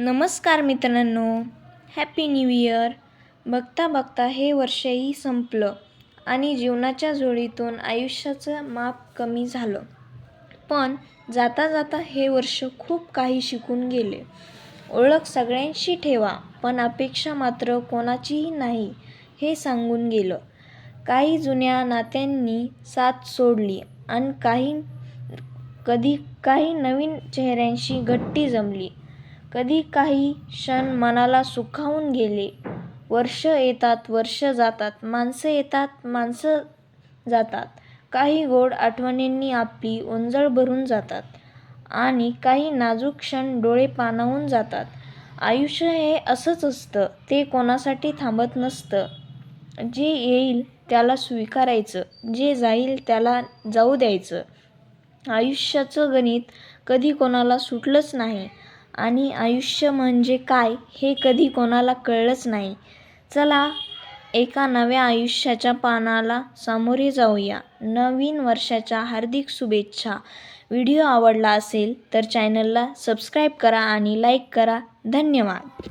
नमस्कार मित्रांनो. Happy new year बघता बघता हे वर्षही संपलं आणि जीवनाच्या जोडीतून आयुष्याचं माप कमी झालं. पण जाता जाता हे वर्ष खूप काही शिकून गेले. ओळख सगळ्यांशी ठेवा पण अपेक्षा मात्र कोणाचीही नाही हे सांगून गेलं. काही जुन्या नात्यांनी साथ सोडली आणि काही कधी काही नवीन चेहऱ्यांशी गट्टी जमली. कधी काही क्षण मनाला सुखावून गेले. वर्ष येतात वर्ष जातात माणसं येतात माणसं जातात. काही गोड आठवणींनी आपली ओंजळ भरून जातात आणि काही नाजूक क्षण डोळे पाणावून जातात. आयुष्य हे असंच असतं ते कोणासाठी थांबत नसतं. जे येईल त्याला स्वीकारायचं जे जाईल त्याला जाऊ द्यायचं. आयुष्याचं गणित कधी कोणाला सुटलंच नाही. आणि आयुष्य म्हणजे काय हे कधी कोणाला कळलंच नाही. चला एका नव्या आयुष्याच्या पानाला सामोरे जाऊया. नवीन वर्षाच्या हार्दिक शुभेच्छा. व्हिडिओ आवडला असेल तर चॅनलला सबस्क्राईब करा आणि लाईक करा. धन्यवाद.